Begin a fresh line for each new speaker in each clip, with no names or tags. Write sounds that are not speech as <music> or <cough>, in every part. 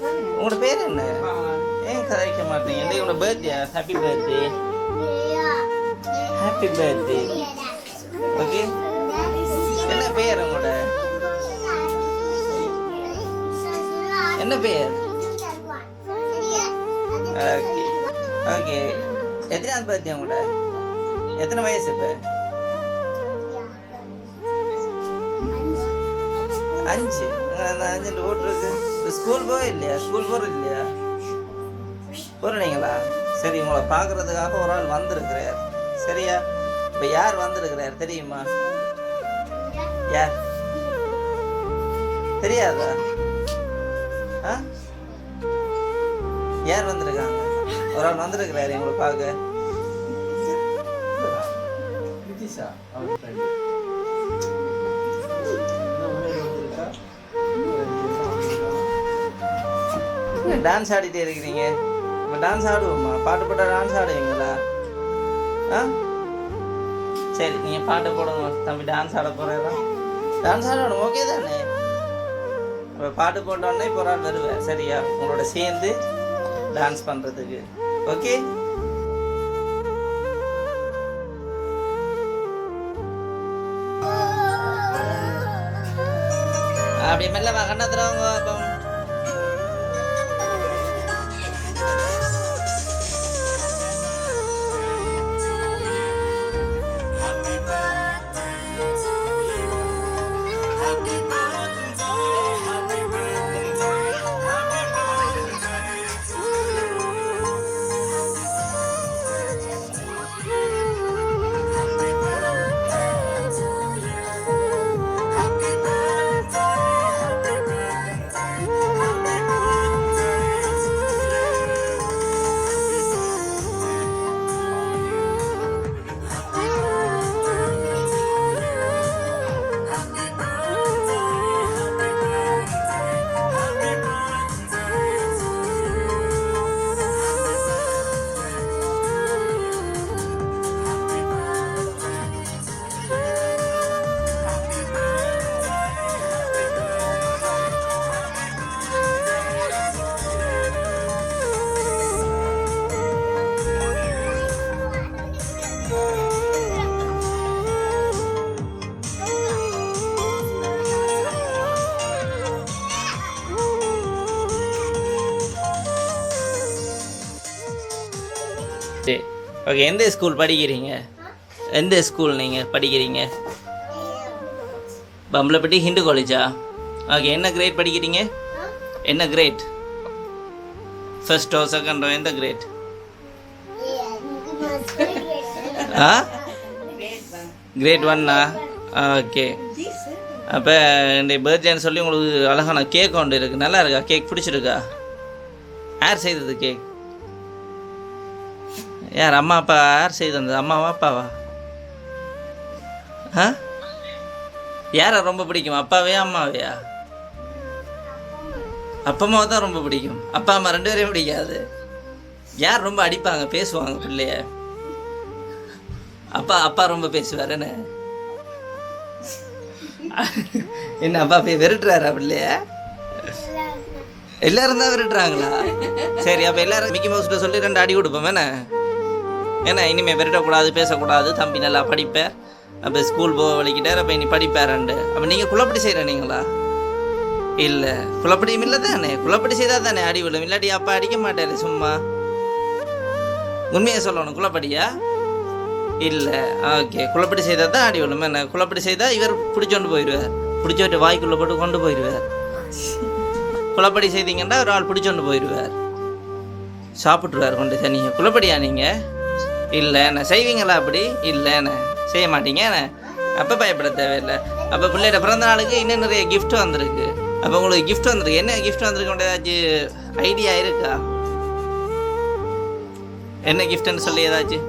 உங்களோட பேர் என்ன? ஏன் கதைக்க மாட்டீங்க இல்லை உங்களோட birthday happy birthday happy birthday okay என்ன பேர் உங்களோட? என்ன பேர்? ஓகே ஓகே எத்தனாவது பர்த்டே உங்களோட? எத்தனை வயசு இப்போ? அஞ்சு. நான் அஞ்சு ஓட்டுருக்கு ஸ்கூல் போக இல்லையா? ஸ்கூல் போகிற இல்லையா? போகிறீங்களா சரி உங்களை பார்க்கறதுக்காக ஒரு ஆள் வந்திருக்கிறார். சரியா? இப்போ யார் வந்திருக்கிறார் தெரியுமா? யார்? தெரியாதா? ஆ? யார் வந்திருக்காங்க? ஒரு ஆள் வந்திருக்கிறாரு எங்களை பார்க்க. டான்ஸ் ஆடிட்டே இருக்கிறீங்க? நம்ம டான்ஸ் ஆடுவோமா பாட்டு போட்டால் டான்ஸ் ஆடுவீங்களா ஆ? சரி நீங்கள் பாட்டு போடுங்க. தம்பி டான்ஸ் ஆட போகிறதா டான்ஸ் ஆடணும் ஓகே தானே? இப்போ பாட்டு போட்டோன்னே இப்போ ஒரு ஆள் வருவேன் சரியா? உங்களோட சேர்ந்து டான்ஸ் பண்ணுறதுக்கு ஓகே அப்படியே மெல்ல வா கண்ணத்துறவங்க அப்போ ஓகே எந்த ஸ்கூல் படிக்கிறீங்க? எந்த ஸ்கூல் நீங்கள் படிக்கிறீங்க? பம்பலப்பட்டி ஹிந்து காலேஜா ஓகே என்ன கிரேட் படிக்கிறீங்க? என்ன கிரேட் ஃபர்ஸ்டோ செகண்டோ எந்த கிரேட் <laughs> ஆ? கிரேட் ஒன்னா ஓகே அப்போ இந்த பர்த்டேன்னு சொல்லி உங்களுக்கு அழகான கேக் ஒன்று இருக்குது நல்லா இருக்கா? கேக் பிடிச்சிருக்கா? யார் செய்தது கேக் யார் அம்மா அப்பா யார் செய்து தந்தது அம்மாவா அப்பாவா? ஆ? யாரை ரொம்ப பிடிக்கும்? அப்பாவையா அம்மாவையா? அப்பா அம்மாவை தான் ரொம்ப பிடிக்கும். அப்பா அம்மா ரெண்டு பேரையும் பிடிக்காது. யார் ரொம்ப அடிப்பாங்க பேசுவாங்க பிள்ளைய? அப்பா அப்பா ரொம்ப பேசுவார் என்ன? என்ன அப்பா போய் விரட்டுறாரா பிள்ளைய? எல்லாரும் தான் விரட்டுறாங்களா? சரி அப்போ எல்லாரும் மிக்கி மவுஸ்கிட்ட சொல்லி ரெண்டு அடி கொடுப்போம் என்ன? ஏன்னா இனிமேல் விரட்டக்கூடாது பேசக்கூடாது. தம்பி நல்லா படிப்பேன் அப்போ ஸ்கூல் போக வலிக்கிட்டார் அப்போ இனி படிப்பேரண்டு அப்போ நீங்கள் குழப்படி செய்கிறீங்களா இல்லை. குழப்படியும் இல்லை தானே குழப்படி செய்தால் தானே அடி விழும்? இல்லாட்டி அப்பா அடிக்க மாட்டாரு சும்மா. உண்மையை சொல்லணும் குழப்படியா? இல்லை. ஓகே. குழப்படி செய்தால் தான் அடி விழும். என்ன? குழப்படி செய்தால் இவர் பிடிச்சோண்டு போயிடுவார் பிடிச்சோட்டு வாய்க்குள்ளே போட்டு கொண்டு போயிடுவார் குழப்படி செய்தீங்கன்னா ஒரு ஆள் பிடிச்சோண்டு போயிடுவார் சாப்பிட்ருவார் கொண்டு தனியாக குழப்படியா நீங்கள் இல்லைண்ணே செய்வீங்களா அப்படி? இல்லைண்ணே செய்ய மாட்டீங்கண்ணே அப்போ பயப்பட தேவையில்லை. அப்போ பிள்ளையோட பிறந்த நாளுக்கு இன்னும் நிறைய கிஃப்ட் வந்திருக்கு. அப்போ உங்களுக்கு கிஃப்ட் வந்திருக்கு. என்ன கிஃப்ட் வந்திருக்கு ஏதாச்சும் ஐடியா இருக்கா? என்ன கிஃப்ட்னு சொல்லி ஏதாச்சும்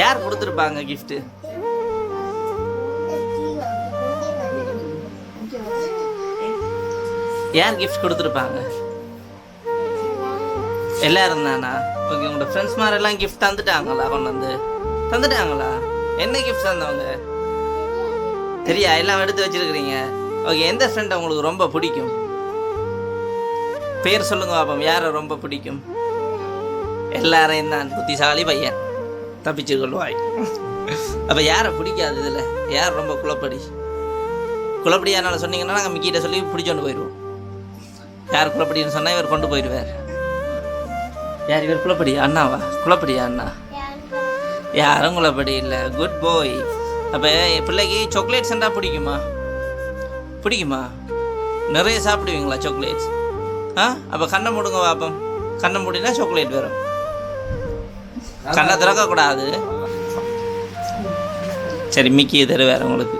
யார் கொடுத்துருப்பாங்க கிஃப்ட்டு யார் கிஃப்ட் கொடுத்துருப்பாங்க? எல்லாரும் தானா? ஓகே உங்களோட ஃப்ரெண்ட்ஸ் மாதிரிலாம் கிஃப்ட் தந்துட்டாங்களா கொண்டு வந்து? தந்துட்டாங்களா? என்ன கிஃப்ட் தந்தவங்க தெரியா? எல்லாம் எடுத்து வச்சிருக்கிறீங்க. ஓகே எந்த ஃப்ரெண்டை உங்களுக்கு ரொம்ப பிடிக்கும்? பேர் சொல்லுங்க பாப்போம். யாரை ரொம்ப பிடிக்கும்? எல்லாரையும் தான். புத்திசாலி பையன். தப்பிச்சு கொள்வாய் அப்போ யாரை பிடிக்காது இதில்? யார் ரொம்ப குழப்படி? குழப்படி யாரால சொன்னீங்கன்னா நாங்கள் மிக்கிட்ட சொல்லி பிடிச்சோண்டு போயிடுவோம் யார் குழப்படின்னு சொன்னால் இவர் கொண்டு போயிடுவார் யார் இவர் குழப்படி அண்ணாவா? குழப்படியா அண்ணா? யாரும் குழப்படி இல்லை. குட் பாய் அப்போ என் பிள்ளைக்கு சாக்லேட்ஸ் என்றா பிடிக்குமா? பிடிக்குமா? நிறைய சாப்பிடுவீங்களா சாக்லேட்ஸ் ஆ? அப்போ கண்ணை மூடுங்க பாப்போம். கண்ணை மூடினா சாக்லேட் வரும். கண்ணை திறக்கக்கூடாது. சரி மிக்கி தருவார் உங்களுக்கு.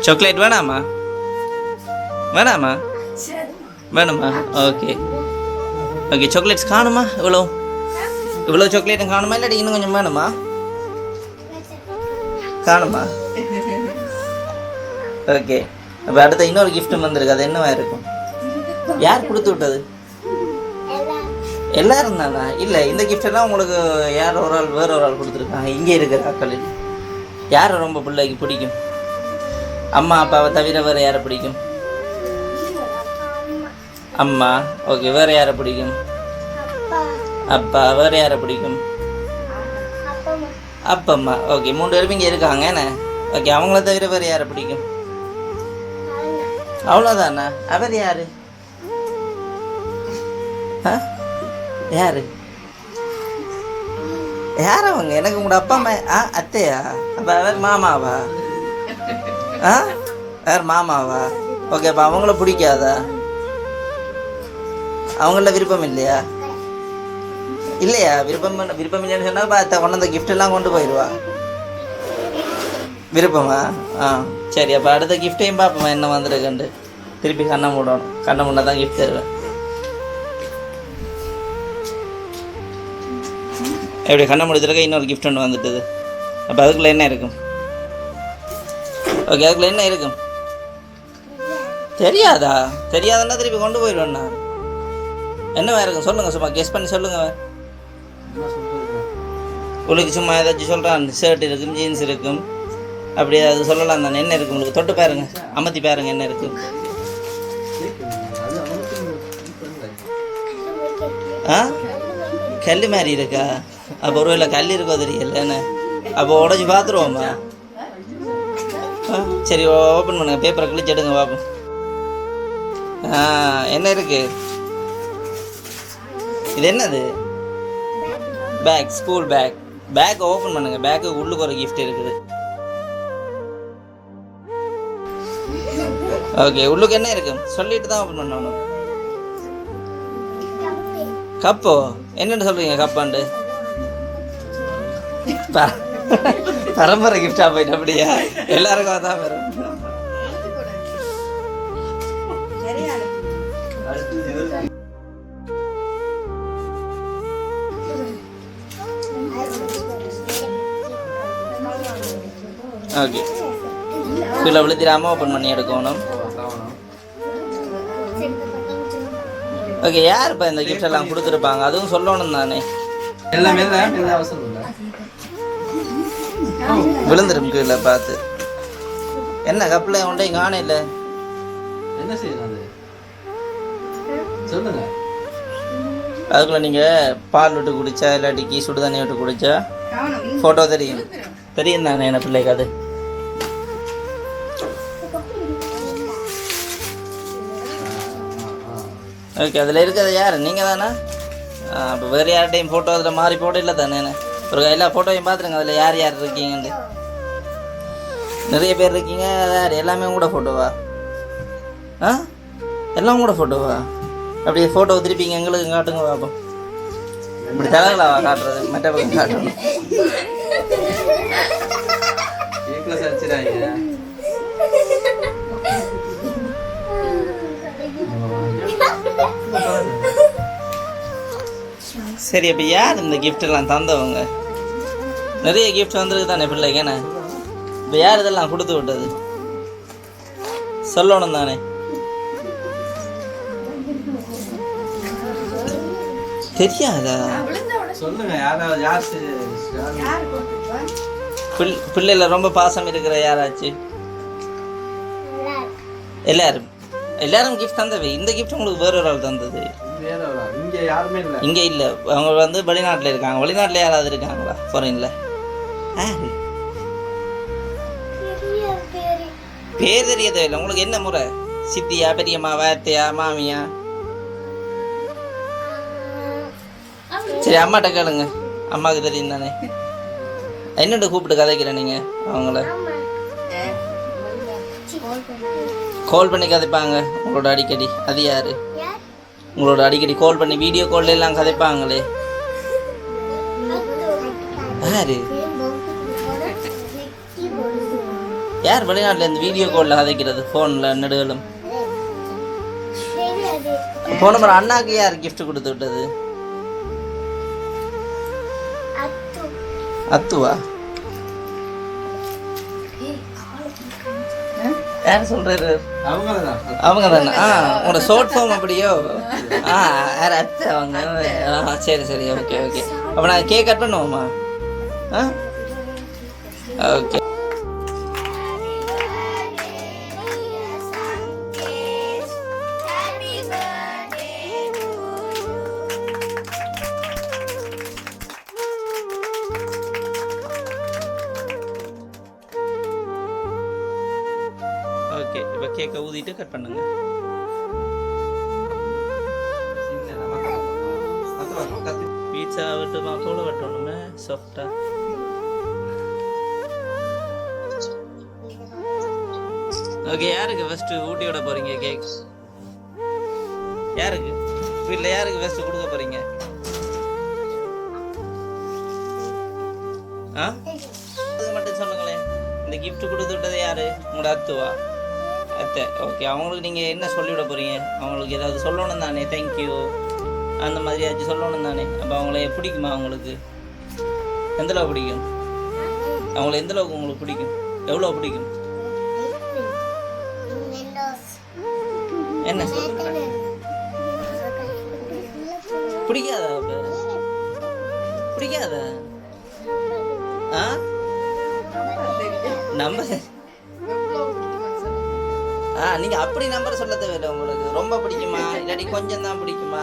சாக்லேட் வேணாமா? வேணாமா? வேணுமா? ஓகே ஓகே சாக்லேட்ஸ் காணுமா? இவ்வளோ இவ்வளோ சாக்லேட்டும் காணுமா? இல்லாட்டி இன்னும் கொஞ்சம் வேணுமா? காணுமா? ஓகே அப்போ அடுத்த இன்னொரு கிஃப்ட்டும் வந்திருக்கு. அது என்னவா இருக்கும்? யார் கொடுத்து விட்டது? எல்லாரும் தானா? இல்லை இந்த gift எல்லாம் உங்களுக்கு யார் ஒரு ஆள் வேற ஒரு ஆள் கொடுத்துருக்காங்க? இங்கே இருக்கிற ஆட்களில். யாரை ரொம்ப பிள்ளைக்கு பிடிக்கும்? அம்மா அப்பாவை தவிர வேறு யாரை பிடிக்கும்? அம்மா ஓகே வேற யாரை பிடிக்கும்? அப்பா. வேற யாரை பிடிக்கும்? அப்பம்மா ஓகே மூணு பேரும் இங்கே இருக்காங்க என்ன? ஓகே அவங்கள தவிர வேற யாரை பிடிக்கும்? அவ்வளோதானா அவர் யாரு? யாரு? யார் அவங்க? எனக்கு உங்களோட அப்பா அம்மா ஆ அத்தையா? அப்போ அவர் மாமாவா? ஆ? யார் மாமாவா? ஓகே அப்போ அவங்கள பிடிக்காதா? அவங்கள விருப்பம் இல்லையா? இல்லையா? விருப்பம் பண்ண- விருப்பம் இல்லைன்னு சொன்னால் பார்த்தா கொண்டு அந்த கொண்டு போயிடுவா விருப்பமா? ஆ சரி அப்போ அடுத்த கிஃப்டையும் பார்ப்போமா என்ன வந்திருக்குன்ட்டு. திருப்பி கண்ணை மூடணும். கண்ணை மூட தான் கிஃப்ட் தருவேன். எப்படி கண்ணை முடிச்சிருக்க இன்னொரு கிஃப்ட் ஒன்று வந்துட்டுது. அப்போ அதுக்குள்ள என்ன இருக்கும்? ஓகே அதுக்குள்ள என்ன இருக்கும்? தெரியாதா? தெரியாதுன்னா திருப்பி கொண்டு போயிடுவேன் என்னவா இருக்கும் சொல்லுங்கள் சும்மா கெஸ் பண்ணி சொல்லுங்கள் உங்களுக்கு சும்மா ஏதாச்சும் சொல்கிறான் ஷர்ட் இருக்கும் ஜீன்ஸ் இருக்கும். அப்படி அது சொல்லலாம் தானே. என்ன இருக்கு உங்களுக்கு தொட்டு பாருங்க. அமர்த்தி பாருங்க என்ன
இருக்குது
ஆ? கல் மாதிரி இருக்கா? அப்போ ஒருவேளை கல் இருக்கோ தெரியல அப்போ உடச்சி பார்த்துருவோம்மா சரி ஓப்பன் பண்ணுங்க. பேப்பரை கிழிச்சு எடுங்க பார்ப்போம் ஆ என்ன இருக்குது இது என்னது? Bag school bag bag open பண்ணுங்க. பேக்கு உள்ளுக்கு ஒரு gift இருக்குது. ஓகே உள்ளுக்கு என்ன இருக்கு? சொல்லிட்டு தான் ஓப்பன் பண்ணணும். கப்போ என்னன்னு சொல்றீங்க கப்பாண்டு பரம்பரை கிஃப்டா போயிட்டு அப்படியா? எல்லாருக்கும் அதான் வரும். ஓகே கீழே விழுத்திடாம ஓப்பன் பண்ணி எடுக்கணும். ஓகே யார் இப்போ இந்த gift எல்லாம் கொடுத்துருப்பாங்க? அதுவும் சொல்லணும் தானே.
எல்லாமே
விழுந்துரும் கீழே பார்த்து. என்ன கப்பில் உண்டே காணே இல்லை
என்ன செய்யணும் சொல்லுங்க.
அதுக்குள்ள நீங்கள் பால் விட்டு குடிச்சா இல்லாட்டி கீ சுடு தண்ணி விட்டு குடிச்சா? ஃபோட்டோ தெரியும். தெரியும் தானே என்ன பிள்ளைக்கு அது? ஓகே அதில் இருக்கிறது யார்? நீங்கள் தானே அப்போ வேறு யார்கிட்டையும் ஃபோட்டோ அதில் மாறி போட்டோ இல்லை தானே ஒரு எல்லா ஃபோட்டோவையும் பார்த்துருங்க அதில் யார் யார் இருக்கீங்கன்னு நிறைய பேர் இருக்கீங்க யார்? எல்லாமே கூட ஃபோட்டோவா ஆ? எல்லாம் கூட ஃபோட்டோவா அப்படியே ஃபோட்டோ திருப்பிங்க எங்களுக்கு காட்டுங்க பார்ப்போம் இப்படி தலங்களாவா காட்டுறது? மற்ற பக்கம் காட்டணும் சரி அப்போ யார் இந்த gift எல்லாம் தந்தவங்க? நிறைய gift வந்திருக்கு தானே பிள்ளைக்கு என்ன? இப்போ யார் இதெல்லாம் கொடுத்து விட்டது? சொல்லணும் தானே. தெரியாதா?
சொல்லுங்க யாராவது யார்
பிள்ளைல ரொம்ப பாசம் இருக்கிற யாராச்சு? எல்லாரும். எல்லாரும் கிஃப்ட் தந்தவை. இந்த கிஃப்ட் உங்களுக்கு வேற ஒரு ஆள் தந்தது.
இங்க யாருமே இல்ல.
இங்க இல்ல. அவங்க வந்து வெளிநாட்டுல இருக்காங்க. வெளிநாட்டுல யாராவது இருக்காங்களா? ஃபாரின்ல பேர் தெரிய தேவையில்லை உங்களுக்கு என்ன முறை? சித்தியா பெரியம்மாவா அத்தையா மாமியா? சரி அம்மாட்ட கேளுங்க. அம்மாவுக்கு தெரியும் தானே என்னோட கூப்பிட்டு கதைக்கிறேன் நீங்க அவங்கள? கால் பண்ணி கதைப்பாங்க உங்களோட அடிக்கடி. அது யாரு? உங்களோட அடிக்கடி கால் பண்ணி வீடியோ கால்ல எல்லாம் கதைப்பாங்களே. யாரு? யார் வெளிநாட்டுல இருந்து வீடியோ கால்ல கதைக்கிறது? ஃபோன்ல நெடுகளும். போன முறை அண்ணாக்கு யார் gift கொடுத்து விட்டது? அத்துவா? யார்
அவங்களதான்
அவங்க தானே ஆ உங்களோட ஷார்ட் ஃபார்ம் <laughs> அப்படியோ? ஆ யார் அத்தை அவங்க? ஆ சரி சரி. Okay okay. அப்போ நான் கேக் கட் பண்ணுவோமா? ஆ? ஓகே. கேக்கை ஊதிட்டு கட் பண்ணுங்க. பீட்சா விட்டுமா தோலை வெட்டணுமே சாஃப்டா ஓகே யாருக்கு ஃபர்ஸ்ட் ஊட்டி விட போறீங்க கேக் யாருக்கு? வீட்டில் யாருக்கு ஃபர்ஸ்ட் கொடுக்க போறீங்க? ஆ? மட்டும் சொல்லுங்களேன். இந்த கிஃப்ட் கொடுத்து விட்டது யாரு? உங்களோட அத்துவா. அத்தை. ஓகே அவங்களுக்கு நீங்கள் என்ன சொல்லிவிட போகிறீங்க அவங்களுக்கு ஏதாவது சொல்லணும் தானே? தேங்க்யூ அந்த மாதிரி ஏதாச்சும் சொல்லணும் தானே? அப்போ அவங்கள பிடிக்குமா அவங்களுக்கு எந்தளவு பிடிக்கும்? அவங்கள எந்தளவுக்கு உங்களுக்கு பிடிக்கும்? எவ்வளோ பிடிக்கும்? என்ன? சொல்லுங்க பிடிக்காதா அப்போ? பிடிக்காதா? ஆ? நம்ம ஆ நீங்க அப்படி நம்பர் சொல்ல தேவையில்லை உங்களுக்கு. ரொம்ப பிடிக்குமா? இல்லாட்டி கொஞ்சம் தான் பிடிக்குமா?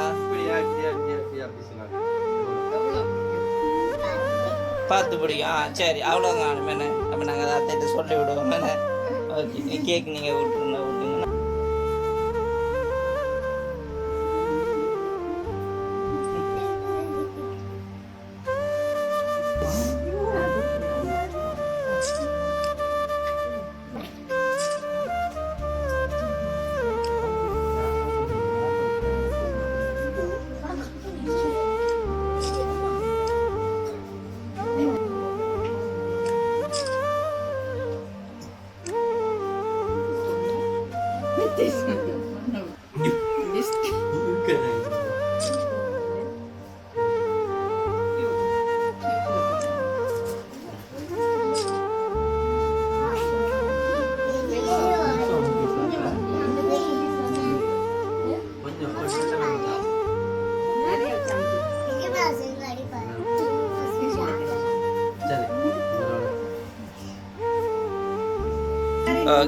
பார்த்து பிடிக்கும். ஆ சரி அவ்வளோங்க மேனே அப்போ நாங்கள் அதை சொல்லி விடுவோம் மேனே ஓகே கேக் நீங்கள் விட்டுருங்க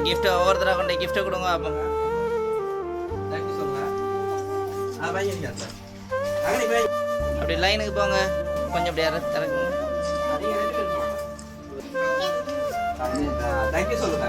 கிஃப்ட் ஒவ்வொருத்தராக கொண்டு கிஃப்ட்டை கொடுங்க அப்போ அப்படி லைனுக்கு போங்க. கொஞ்சம் அப்படி இறக்கு இறக்குங்க.
தேங்க்யூ சொல்லுங்க.